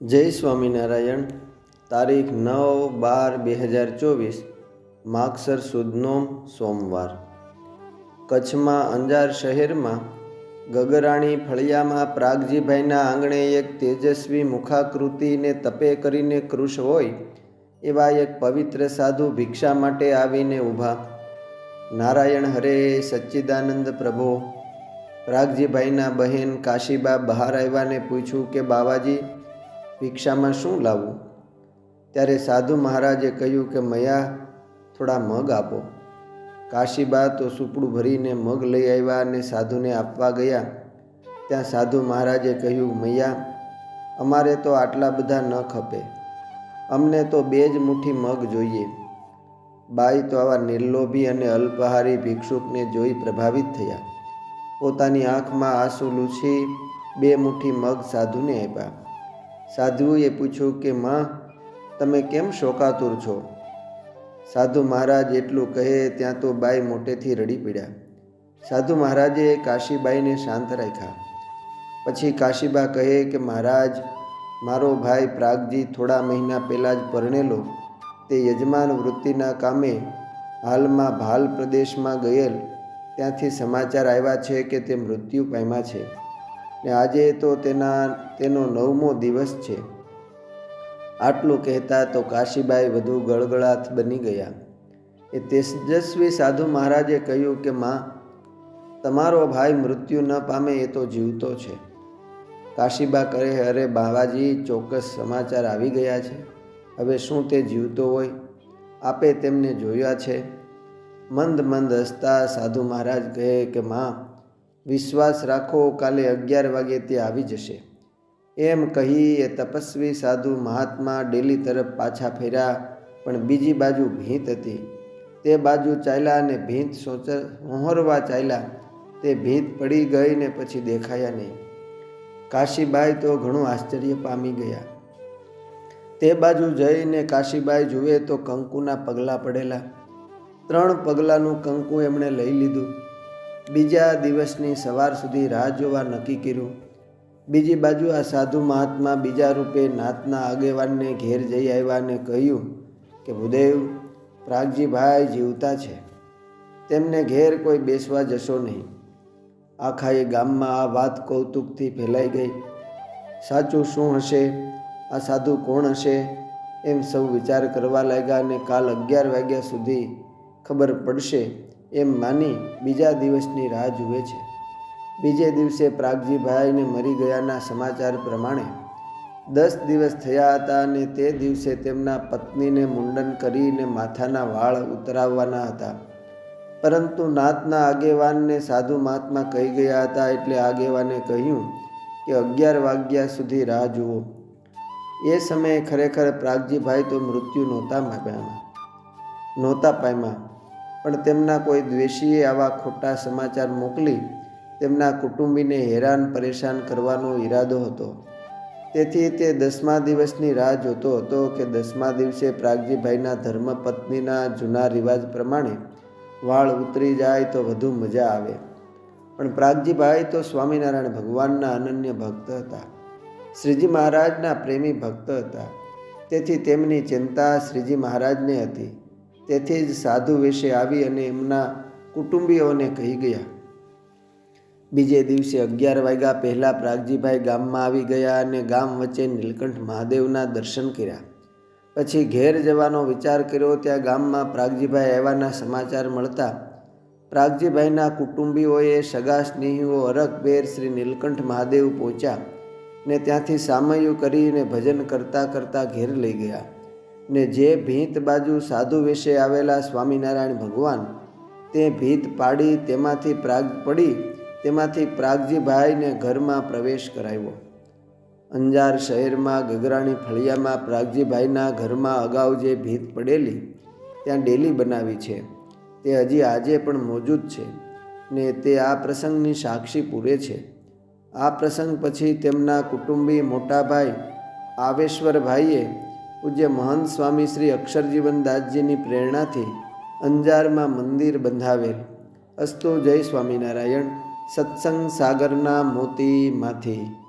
જય સ્વામિનારાયણ, તારીખ નવ બાર બે હજાર ચોવીસ, માગસર સુદનો સોમવાર. કચ્છમાં અંજાર શહેરમાં ગગરાણી ફળિયામાં પ્રાગજીભાઈના આંગણે એક તેજસ્વી મુખાકૃતિને તપે કરીને કૃશ હોય, એવા એક પવિત્ર સાધુ ભિક્ષા માટે આવીને ઊભા. નારાયણ હરે સચ્ચિદાનંદ પ્રભો. પ્રાગજીભાઈના બહેન કાશીબા બહાર આવ્યાને પૂછ્યું કે, બાવાજી ભિક્ષામાં શું લાવવું? ત્યારે સાધુ મહારાજે કહ્યું કે, મયા, થોડા મગ આપો. કાશીબા તો સુપડું ભરીને મગ લઈ આવ્યા અને સાધુને આપવા ગયા. ત્યાં સાધુ મહારાજે કહ્યું, મૈયા, અમારે તો આટલા બધા ન ખપે. અમને તો બે જ મુઠ્ઠી મગ જોઈએ. બાઈ તો આવા નિર્લોભી અને અલ્પહારી ભિક્ષુકને જોઈ પ્રભાવિત થયા. પોતાની આંખમાં આંસુ લૂછી બે મુઠ્ઠી મગ સાધુને આપ્યા. સાધુએ પૂછ્યું કે, માં, તમે કેમ શોકાતુર છો? સાધુ મહારાજ એટલું કહે, ત્યાં તો બાઈ મોટેથી રડી પડ્યા. સાધુ મહારાજે કાશીબાઈને શાંત રાખ્યા. પછી કાશીબા કહે કે, મહારાજ, મારો ભાઈ પ્રાગજી થોડા મહિના પહેલાં જ પરણેલો. તે યજમાન વૃત્તિના કામે હાલમાં ભાલ પ્રદેશમાં ગયેલ. ત્યાંથી સમાચાર આવ્યા છે કે તે મૃત્યુ પામ્યા છે. ને આજે તો તેના, તેનો નવમો દિવસ છે. આટલું કહેતા તો કાશીબાઈ વધુ ગળગળાથ બની ગયા. એ તેજસ્વી સાધુ મહારાજે કહ્યું કે, માં, તમારો ભાઈ મૃત્યુ ન પામે એ તો જીવતો છે. કાશીબા કહે, અરે બાવાજી, ચોક્કસ સમાચાર આવી ગયા છે. હવે શું તે જીવતો હોય? આપે તેમને જોયા છે. મંદ મંદ હસતા સાધુ મહારાજ કહે કે, માં વિશ્વાસ રાખો, કાલે અગિયાર વાગે તે આવી જશે. એમ કહી એ તપસ્વી સાધુ મહાત્મા ડેલી તરફ પાછા ફેર્યા, પણ બીજી બાજુ ભીંત હતી. તે બાજુ ચાલ્યા અને ભીંત સોચ, હોહરવા ચાલ્યા. તે ભીંત પડી ગઈ ને પછી દેખાયા નહીં. કાશીબાઈ તો ઘણું આશ્ચર્ય પામી ગયા. તે બાજુ જઈને કાશીબાઈ જુએ તો કંકુના પગલાં પડેલા. ત્રણ પગલાંનું કંકુ એમણે લઈ લીધું. બીજા દિવસની સવાર સુધી રાહ જોવા નક્કી કર્યું. બીજી બાજુ આ સાધુ મહાત્મા બીજા રૂપે નાતના આગેવાનને ઘેર જઈ આવ્યા અને કહ્યું કે, ભૂદેવ પ્રાગજીભાઈ જીવતા છે. તેમને ઘેર કોઈ બેસવા જશો નહીં. આખા એ ગામમાં આ વાત કૌતુકથી ફેલાઈ ગઈ. સાચું શું હશે? આ સાધુ કોણ હશે? એમ સૌ વિચાર કરવા લાગ્યા અને કાલ અગિયાર વાગ્યા સુધી ખબર પડશે એમ માની બીજા દિવસની રાહ જુએ છે. બીજે દિવસે પ્રાગજીભાઈને મરી ગયાના સમાચાર પ્રમાણે દસ દિવસ થયા હતા અને તે દિવસે તેમના પત્નીને મુંડન કરીને માથાના વાળ ઉતરાવવાના હતા. પરંતુ નાતના આગેવાનને સાધુ મહાત્મા કહી ગયા હતા એટલે આગેવાને કહ્યું કે અગિયાર વાગ્યા સુધી રાહ જુઓ. એ સમયે ખરેખર પ્રાગજીભાઈ તો મૃત્યુ નહોતા પામ્યા. નહોતા પામ્યા. પણ તેમના કોઈ દ્વેષીએ આવા ખોટા સમાચાર મોકલી તેમના કુટુંબીને હેરાન પરેશાન કરવાનો ઈરાદો હતો. તેથી તે દસમા દિવસની રાહ જોતો હતો કે દસમા દિવસે પ્રાગજીભાઈના ધર્મપત્નીના જૂના રિવાજ પ્રમાણે વાળ ઉતરી જાય તો વધુ મજા આવે. પણ પ્રાગજીભાઈ તો સ્વામિનારાયણ ભગવાનના અનન્ય ભક્ત હતા. શ્રીજી મહારાજના પ્રેમી ભક્ત હતા. તેથી તેમની ચિંતા શ્રીજી મહારાજને હતી. તેથી જ સાધુ વિશે આવી અને એમના કુટુંબીઓને કહી ગયા. બીજે દિવસે અગિયાર વાગ્યા પહેલાં પ્રાગજીભાઈ ગામમાં આવી ગયા અને ગામ વચ્ચે નીલકંઠ મહાદેવના દર્શન કર્યા. પછી ઘેર જવાનો વિચાર કર્યો, ત્યાં ગામમાં પ્રાગજીભાઈ આવ્યાના સમાચાર મળતા પ્રાગજીભાઈના કુટુંબીઓએ સગા સ્નેહીઓ અરખભેર શ્રી નીલકંઠ મહાદેવ પહોંચ્યા ને ત્યાંથી સામયું કરીને ભજન કરતાં કરતાં ઘેર લઈ ગયા. ને જે ભીંત બાજુ સાધુ વિશે આવેલા સ્વામિનારાયણ ભગવાન, તે ભીત પાડી તેમાંથી પ્રાગ પડી તેમાંથી પ્રાગજીભાઈને ઘરમાં પ્રવેશ કરાવ્યો. અંજાર શહેરમાં ગગરાણી ફળિયામાં પ્રાગજીભાઈના ઘરમાં અગાઉ જે ભીત પડેલી, ત્યાં ડેલી બનાવી છે. તે હજી આજે પણ મોજૂદ છે ને તે આ પ્રસંગની સાક્ષી પૂરે છે. આ પ્રસંગ પછી તેમના કુટુંબી મોટાભાઈ આવેશ્વરભાઈએ પૂજ્ય મહંત સ્વામી શ્રી અક્ષરજીવન દાસજીની પ્રેરણાથી અંજારમાં મંદિર બંધાવેલ. અસ્તુ જય સ્વામિનારાયણ. સત્સંગ સાગરના મોતીમાંથી.